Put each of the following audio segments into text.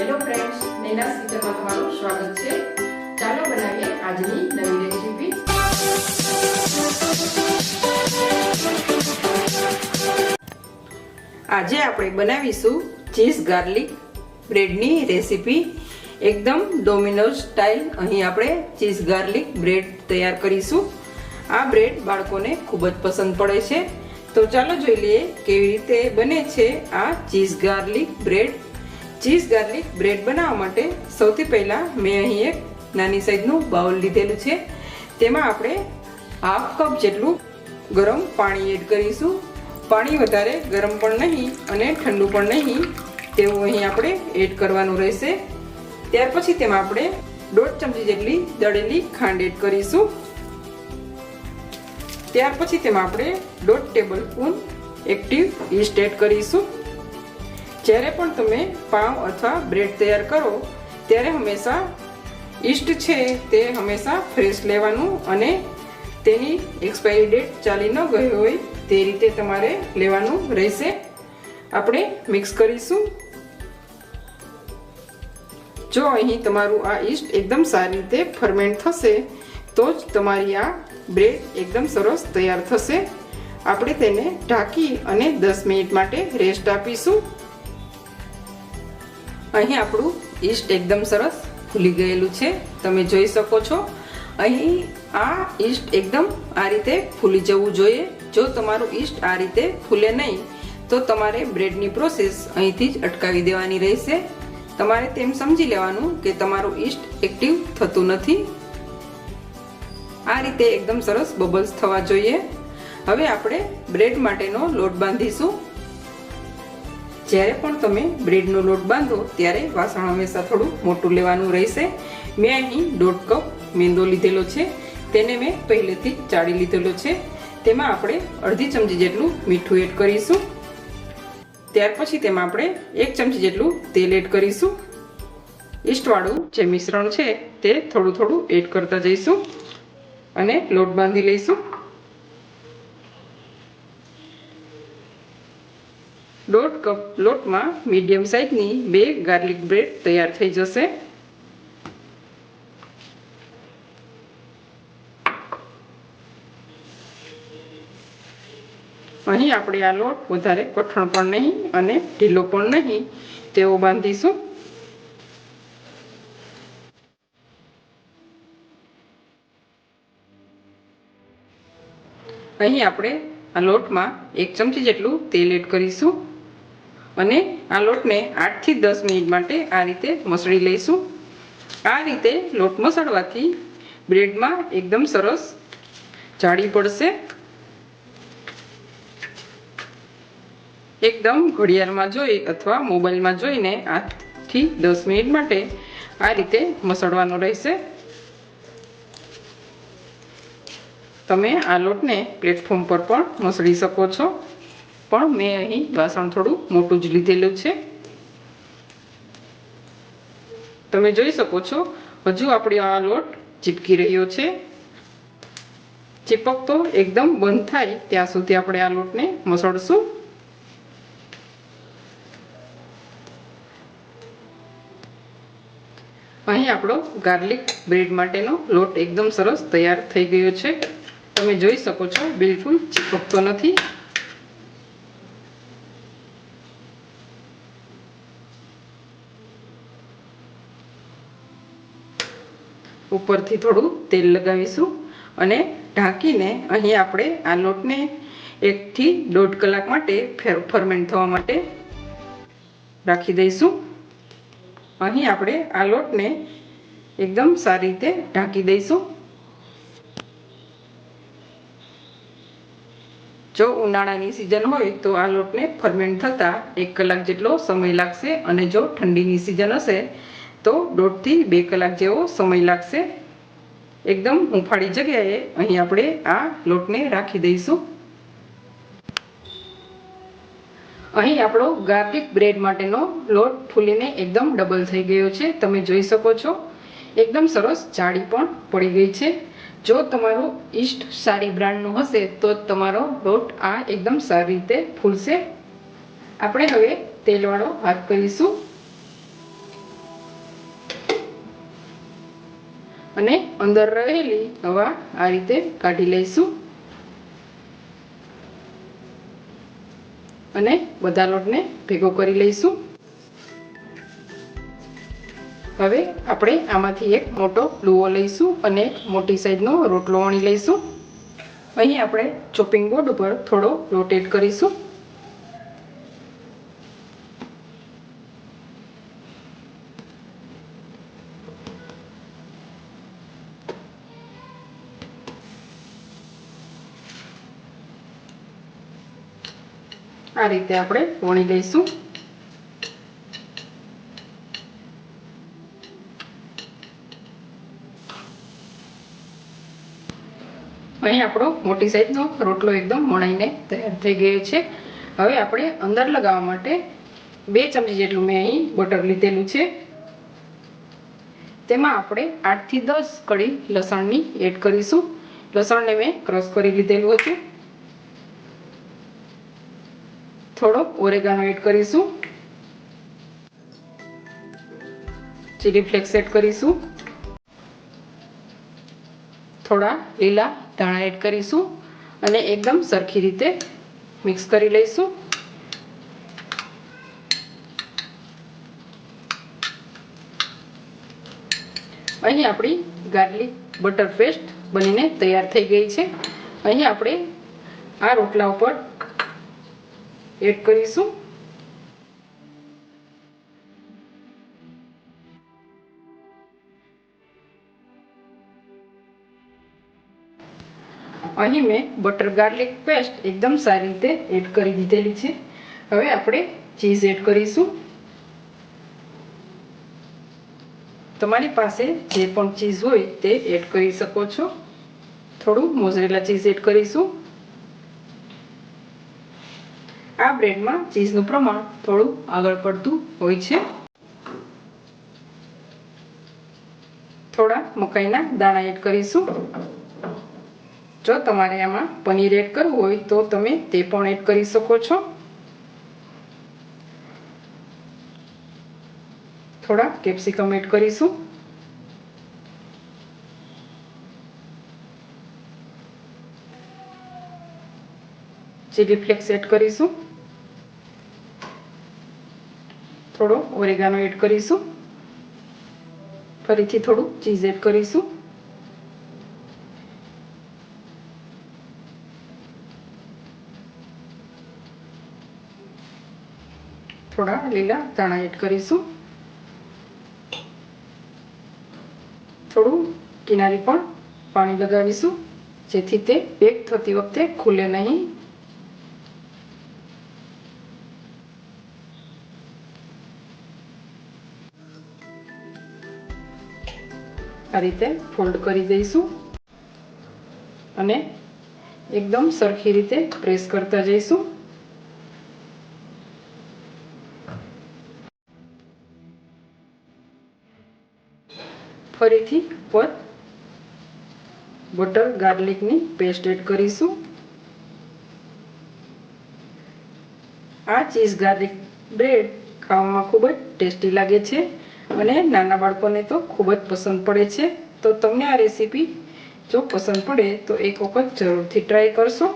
Hello friends નેનાસ કિચનમાં તમારું સ્વાગત છે. ચાલો બનાવીએ આજની નવી રેસીપી. આજે આપણે બનાવીશું ચીઝ ગાર્લિક બ્રેડની રેસીપી. એકદમ ડોમિનોઝ સ્ટાઇલ. અહીં આપણે ચીઝ ગાર્લિક બ્રેડ તૈયાર કરીશું. આ બ્રેડ બાળકોને ખૂબ જ પસંદ પડે છે. તો ચાલો જોઈ લઈએ કેવી રીતે બને છે આ cheese garlic bread. Cheese garlic bread બનાવવા માટે સૌથી પહેલાં મેં અહીં એક નાની સાઈઝનું બાઉલ લીધેલું છે. તેમાં આપણે હાફ કપ જેટલું ગરમ પાણી એડ કરીશું. પાણી વધારે ગરમ પણ નહીં અને ઠંડુ પણ નહીં. તેવું અહીં આપણે એડ કરવાનું રહેશે. ત્યાર પછી તેમાં આપણે દોઢ ચમચી જેટલી દળેલી ખાંડ એડ કરીશું. ત્યાર પછી તેમાં આપણે દોઢ table spoon active yeast add કરીશું. જ્યારે પણ તમે પાવ અથવા બ્રેડ તૈયાર કરો, ત્યારે હંમેશા ઈસ્ટ છે તે હંમેશા ફ્રેશ લેવાનું અને તેની એક્સપાયરી ડેટ ચાલી ન ગઈ હોય તે રીતે તમારે લેવાનું રહેશે. આપણે મિક્સ કરીશું. જો અહીં તમારું આ ઈસ્ટ એકદમ સારી રીતે ફરમેન્ટ થશે, તો જ તમારી આ બ્રેડ એકદમ સરસ તૈયાર થશે. આપણે તેને ઢાંકી અને દસ મિનિટ માટે રેસ્ટ આપીશું. અહીં આપણું ઈસ્ટ એકદમ સરસ ફૂલી ગયેલું છે. તમે જોઈ શકો છો. અહીં આ ઈસ્ટ એકદમ આ રીતે ફૂલી જવું જોઈએ. જો તમારું ઈસ્ટ આ રીતે ફૂલે નહીં, તો તમારે બ્રેડની પ્રોસેસ અહીંથી જ અટકાવી દેવાની રહેશે. તમારે તેમ સમજી લેવાનું કે તમારું ઈસ્ટ એક્ટિવ થતું નથી. આ રીતે એકદમ સરસ બબલ્સ થવા જોઈએ. હવે આપણે બ્રેડ માટેનો લોટ બાંધીશું. જ્યારે પણ તમે બ્રેડનો લોટ બાંધો, ત્યારે વાસણ હંમેશા થોડું મોટું લેવાનું રહેશે. મેં અહીં દોઢ કપ મેંદો લીધેલો છે. તેને મેં પહેલેથી જ ચાળી લીધેલો છે. તેમાં આપણે અડધી ચમચી જેટલું મીઠું એડ કરીશું. ત્યાર પછી તેમાં આપણે એક ચમચી જેટલું તેલ એડ કરીશું. ઈસ્ટવાળું જે મિશ્રણ છે, તે થોડું થોડું એડ કરતા જઈશું અને લોટ બાંધી લઈશું. દોઢ કપ લોટમાં મીડિયમ સાઇઝની બે ગાર્લિક બ્રેડ તૈયાર થઈ જશે. અહીં આપણે આ લોટ વધારે કઠણ પણ નહીં અને ઢીલો પણ નહીં તેવો બાંધીશું. અહીં આપણે આ લોટમાં એક ચમચી જેટલું તેલ એડ કરીશું. અને આ લોટને આઠથી દસ મિનિટ માટે આ રીતે મસળી લઈશું. આ રીતે લોટ મસળવાથી બ્રેડમાં એકદમ સરસ જાળી પડશે. એકદમ ઘડિયાળમાં જોઈ અથવા મોબાઈલમાં જોઈને આઠથી દસ મિનિટ માટે આ રીતે મસળવાનો રહેશે. તમે આ લોટને પ્લેટફોર્મ પર પણ મસળી શકો છો. પણ મેં અહીં વાસણ થોડું મોટું જ લીધેલું છે. તમે જોઈ શકો છો, હજુ આપણે આ લોટ ચીપકી રહ્યો છે. ચીપકતો એકદમ બંધ થાય ત્યાં સુધી આપણે આ લોટને મસળશું. અહીં આપણો ગાર્લિક બ્રેડ માટેનો લોટ એકદમ સરસ તૈયાર થઈ ગયો છે. તમે જોઈ શકો છો, બિલકુલ ચીપકતો નથી. ઉપરથી થોડું તેલ લગાવીશું અને ઢાંકીને અહીં આપણે આ લોટને એકથી દોઢ કલાક માટે ફરમેન્ટ થવા માટે રાખી દઈશું. અહીં આપણે આ લોટને એકદમ સારી રીતે ઢાંકી દઈશું. જો ઉનાળાની સિઝન હોય તો આ લોટને ફરમેન્ટ થતાં એક કલાક જેટલો સમય લાગશે અને જો ઠંડીની સિઝન હશે તો દોઢથી બે કલાક જેવો સમય લાગશે. એકદમ હુંફાળી જગ્યાએ અહીં આપણે આ લોટને રાખી દઈશું. અહીં આપણો ગાર્લિક બ્રેડ માટેનો લોટ ફૂલીને એકદમ ડબલ થઈ ગયો છે. તમે જોઈ શકો છો. એકદમ સરસ જાળી પણ પડી ગઈ છે. જો તમારો ઈસ્ટ સારી બ્રાન્ડનું હશે તો તમારો લોટ આ એકદમ સારી રીતે ફૂલશે. આપણે હવે તેલવાળો હાથ કરીશું. અને અંદર રહેલી હવા આ રીતે કાઢી લઈશું. અને બધા લોટને ભેગો કરી લઈશું. હવે આપણે આમાંથી એક મોટો લુઓ લઈશું અને એક મોટી સાઈઝનો રોટલો વણી લઈશું. અહીં આપણે ચોપિંગ બોર્ડ ઉપર થોડો રોટેટ કરીશું. આ રીતે આપણે વણી લઈશું. અહીં આપણો મોટી સાઈઝનો રોટલો એકદમ વણાઈને તૈયાર થઈ ગયો છે. હવે આપણે અંદર લગાવવા માટે બે ચમચી જેટલું મેં અહીં બટર લીધેલું છે. તેમાં આપણે આઠથી દસ કળી લસણની એડ કરીશું. લસણને મેં ક્રશ કરી લીધેલું હતું. થોડો ઓરેગાનો એડ કરીશું. ચીલી ફ્લેક્સ એડ કરીશું. થોડા લીલા ધાણા એડ કરીશું અને એકદમ સરખી રીતે મિક્સ કરી લઈશું. અહીં આપણી ગાર્લિક બટર પેસ્ટ બનીને તૈયાર થઈ ગઈ છે. અહીં આપણે આ રોટલા ઉપર એડ કરીશું. અહીં મેં બટર ગાર્લિક પેસ્ટ એકદમ સારી રીતે એડ કરી દીધેલી છે. હવે આપણે ચીઝ એડ કરીશું. તમારી પાસે જે પણ ચીઝ હોય તે એડ કરી શકો છો. થોડું મોઝરેલા ચીઝ એડ કરીશું. આ બ્રેડમાં ચીઝનું પ્રમાણ થોડું આગળ પડતું હોય છે. થોડા મકાઈના દાણા એડ કરીશું. જો તમારે આમાં પનીર એડ કરવું હોય તો તમે તે પણ એડ કરી શકો છો. થોડા કેપ્સિકમ એડ કરીશું. ચીલી ફ્લેક્સ એડ કરીશું. થોડો ઓરેગાનો એડ કરીશું. ફરીથી થોડું ચીઝ એડ કરીશું. થોડા લીલા ધાણા એડ કરીશું. થોડું કિનારી પણ પાણી લગાવીશું જેથી તે પેક થતી વખતે ખુલે નહીં. આ રીતે ફોલ્ડ કરી દઈશું. અને એકદમ સરખી રીતે પ્રેસ કરતા જઈશું. ફરીથી ઉપર બટર ગાર્લિકની પેસ્ટ એડ કરીશું. આ ચીઝ ગાર્લિક બ્રેડ ખાવામાં ખૂબ જ ટેસ્ટી લાગે છે. અને નાના બાળકોને તો ખૂબ જ પસંદ પડે છે. તો તમને આ રેસીપી જો પસંદ પડે તો એક વખત જરૂરથી ટ્રાય કરશો.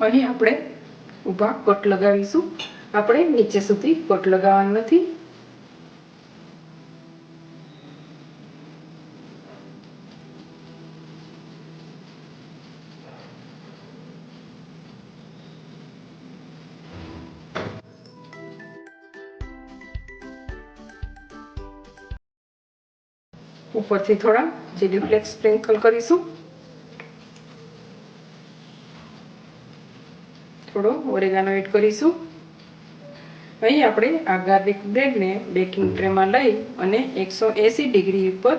અહીં આપણે ઊભા કટ લગાવીશું. આપણે નીચે સુધી કટ લગાવવાનું નથી. ઉપરથી થોડા ચીલી ફ્લેક્સ સ્પ્રિંકલ કરીશું. થોડો ઓરેગાનો એડ કરીશું. અહીં આપણે આ ગાર્લિક બ્રેડને બેકિંગ ટ્રેમાં લઈ અને એકસો એંસી ડિગ્રી ઉપર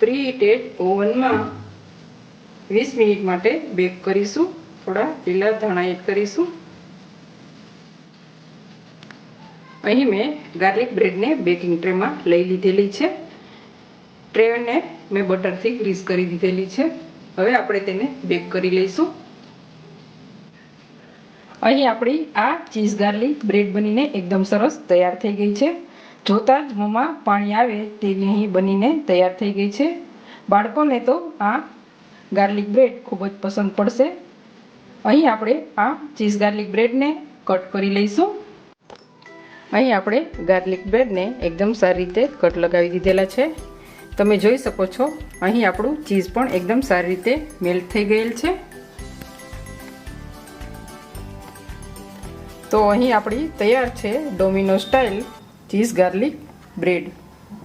પ્રી હીટેડ ઓવનમાં વીસ મિનિટ માટે બેક કરીશું. થોડા લીલા ધાણા એડ કરીશું. અહીં મેં ગાર્લિક બ્રેડને બેકિંગ ટ્રેમાં લઈ લીધેલી છે. ટ્રેને મેં બટરથી ગ્રીસ કરી દીધેલી છે. હવે આપણે તેને બેક કરી લઈશું. અહીં આપણી આ ચીઝ ગાર્લિક બ્રેડ બનીને એકદમ સરસ તૈયાર થઈ ગઈ છે. જોતાં જ મોંમાં પાણી આવે તેવી અહીં બનીને તૈયાર થઈ ગઈ છે. બાળકોને તો આ ગાર્લિક બ્રેડ ખૂબ જ પસંદ પડશે. અહીં આપણે આ ચીઝ ગાર્લિક બ્રેડને કટ કરી લઈશું. અહીં આપણે ગાર્લિક બ્રેડને એકદમ સારી રીતે કટ લગાવી દીધેલા છે. તમે જોઈ શકો છો, અહીં આપણું ચીઝ પણ એકદમ સારી રીતે મેલ્ટ થઈ ગયેલ છે. તો અહીં આપણી તૈયાર છે Domino style cheese garlic bread